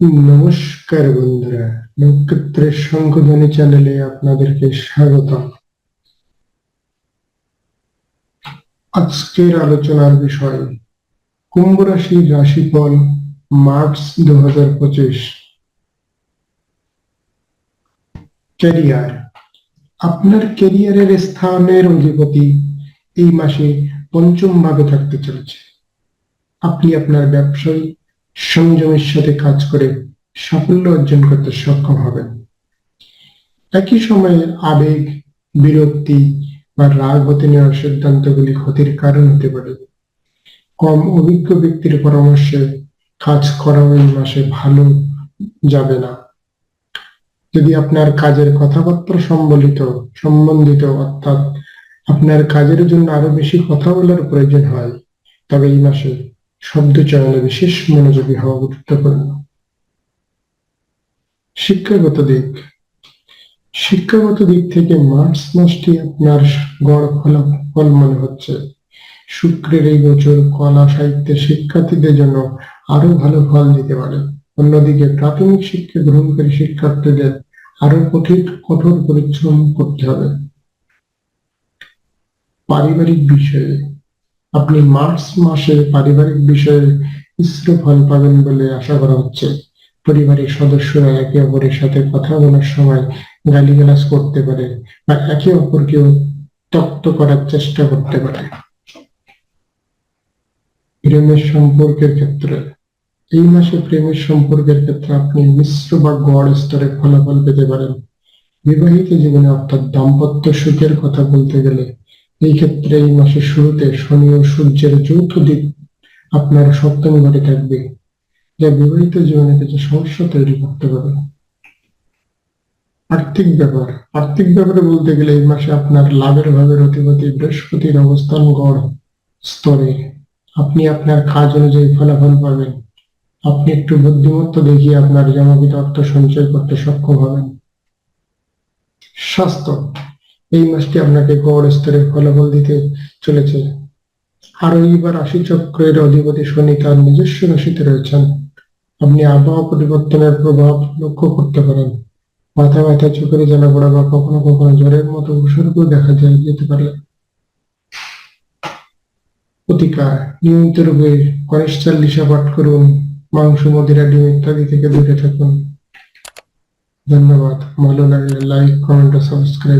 নমস্কার বন্ধুরা, নক্ষত্রের শঙ্খধ্বনি চ্যানেলে আপনাদেরকে স্বাগত আজকের আলোচনার বিষয়, কুম্ভ রাশির রাশিফল, মার্চ দু হাজার পঁচিশ। ক্যারিয়ার আপনার ক্যারিয়ারের স্থানের অধিপতি এই মাসে পঞ্চম ভাবে থাকতে চলেছে। আপনি আপনার ব্যবসায় সংযমের সাথে কাজ করে সাফল্য অর্জন করতে সক্ষম হবেন। একই সময়ে আবেগ, বিরক্তি বা রাগ হতে নেওয়ার সিদ্ধান্তগুলি ক্ষতির কারণ হতে পারে। কম অভিজ্ঞ ব্যক্তির পরামর্শে কাজ করা ওই মাসে ভালো যাবে না। যদি আপনার কাজের কথাবার্তা সম্বলিত, সম্বন্ধিত, অর্থাৎ আপনার কাজের জন্য আরও বেশি কথা বলার প্রয়োজন হয়, তবে এই মাসে শব্দ চয়নে বিশেষ মনোযোগী হওয়া গুরুত্বপূর্ণ শিক্ষাগত দিক। শিক্ষাগত দিক থেকে মার্চ মাসটি আপনার গড় ফলাফল মনে হচ্ছে। শুক্রের এই বছর কলা সাহিত্যের শিক্ষার্থীদের জন্য আরও ভালো ফল দিতে পারে। অন্যদিকে প্রাথমিক শিক্ষা গ্রহণকারী শিক্ষার্থীদের আরও কঠিন, কঠোর পরিশ্রম করতে হবে। পারিবারিক বিষয়ে আপনি মার্চ মাসে পারিবারিক বিষয়ে মিশ্র ফল পাবেন বলে আশা করা হচ্ছে। পরিবারের সদস্যরা একে অপরের সাথে কথা বলার সময় গালিগালাজ করতে পারে বা একে অপরকে তক্ত করার চেষ্টা করতে পারে। প্রেমের সম্পর্কের ক্ষেত্রে, এই মাসে প্রেমের সম্পর্কের ক্ষেত্রে আপনি মিশ্র বা গড় স্তরে ফলাফল পেতে পারেন। বিবাহিত জীবনে অর্থাৎ দাম্পত্য সুখের কথা বলতে গেলে এই ক্ষেত্রে এই মাসের শুরুতে শনি ও সূর্যের যৌথ দিক আপনার সপ্তম ঘরে থাকবে, যা বিবাহিত জীবনে কিছু সমস্যা তৈরি করতে পারে। আর্থিক ব্যাপার, আর্থিক ব্যাপারে বলতে গেলে এই মাসে আপনার লাভের ভাবের অধিপতি বৃহস্পতির অবস্থান গড় স্তরে। আপনি আপনার কাজ অনুযায়ী ফলাফল পাবেন। আপনি একটু বুদ্ধিমত্তা দেখিয়ে আপনার জমাকৃত অর্থ সঞ্চয় করতে সক্ষম হবেন। স্বাস্থ্য এই মাসটি আপনাকে গড় স্তরে ফলাফল দিতে চলেছে। আর এইবার রাশি চক্রের অধিপতি শনি তার নিজস্ব রাশিতে রয়েছেন। আপনি আবহাওয়া পরিবর্তনের প্রভাব লক্ষ্য করতে পারেন। মাথা ব্যথা চোখের জ্বালা পড়া বা কখনো কখনো জ্বরের মতো উপসর্গ দেখা যায়, যেতে পারে। প্রতিকার, নিয়মিত রূপে গণেশ চাল্লিশা পাঠ করুন, মাংস, মদিরা, ডিম ইত্যাদি থেকে দূরে থাকুন। ধন্যবাদ। ভালো লাগলে লাইক, কমেন্ট ও সাবস্ক্রাইব।